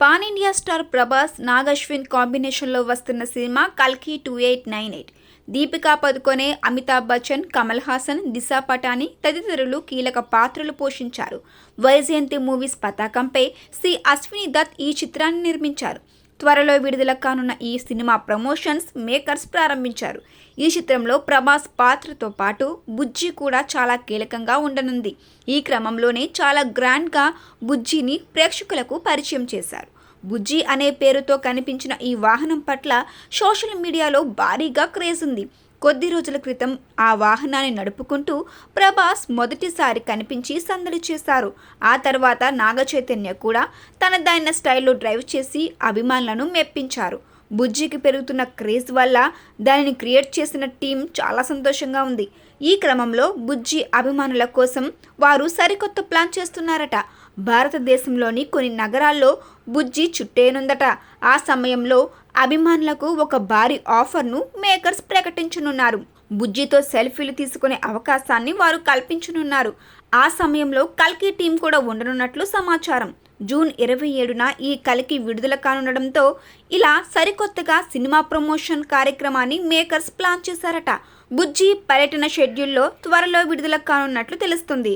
Pan India star Prabhas Nag Ashwin కాంబినేషన్లో వస్తున్న cinema కల్కి two eight nine eight. Deepika Padukone Amitabh Bachchan Kamal Haasan Disha Patani తదితరులు కీలక పాత్రలు పోషించారు. వైజయంతి మూవీస్ పతాకంపై సి అశ్విని దత్ ఈ చిత్రాన్ని నిర్మించారు. త్వరలో విడుదల కానున్న ఈ సినిమా ప్రమోషన్స్ మేకర్స్ ప్రారంభించారు. ఈ చిత్రంలో ప్రభాస్ పాత్రతో పాటు బుజ్జి కూడా చాలా కీలకంగా ఉండనుంది. ఈ క్రమంలోనే చాలా గ్రాండ్గా బుజ్జిని ప్రేక్షకులకు పరిచయం చేశారు. బుజ్జి అనే పేరుతో కనిపించిన ఈ వాహనం పట్ల సోషల్ మీడియాలో భారీగా క్రేజ్ ఉంది. కొద్ది రోజుల క్రితం ఆ వాహనాన్ని నడుపుకుంటూ ప్రభాస్ మొదటిసారి కనిపించి సందడి చేశారు. ఆ తర్వాత నాగ చైతన్య కూడా తనదైన స్టైల్లో డ్రైవ్ చేసి అభిమానులను మెప్పించారు. బుజ్జికి పెరుగుతున్న క్రేజ్ వల్ల దానిని క్రియేట్ చేసిన టీం చాలా సంతోషంగా ఉంది. ఈ క్రమంలో బుజ్జి అభిమానుల కోసం వారు సరికొత్త ప్లాన్ చేస్తున్నారట. భారతదేశంలోని కొన్ని నగరాల్లో బుజ్జి చుట్టేనుందట. ఆ సమయంలో అభిమానులకు ఒక భారీ ఆఫర్ను మేకర్స్ ప్రకటించనున్నారు. బుజ్జితో సెల్ఫీలు తీసుకునే అవకాశాన్ని వారు కల్పించనున్నారు. ఆ సమయంలో కల్కి టీం కూడా ఉండనున్నట్లు సమాచారం. జూన్ ఇరవై ఏడున ఈ కలికి విడుదల కానుండడంతో ఇలా సరికొత్తగా సినిమా ప్రమోషన్ కార్యక్రమాన్ని మేకర్స్ ప్లాన్ చేశారట. బుజ్జి పర్యటన షెడ్యూల్లో త్వరలో విడుదల కానున్నట్లు తెలుస్తుంది.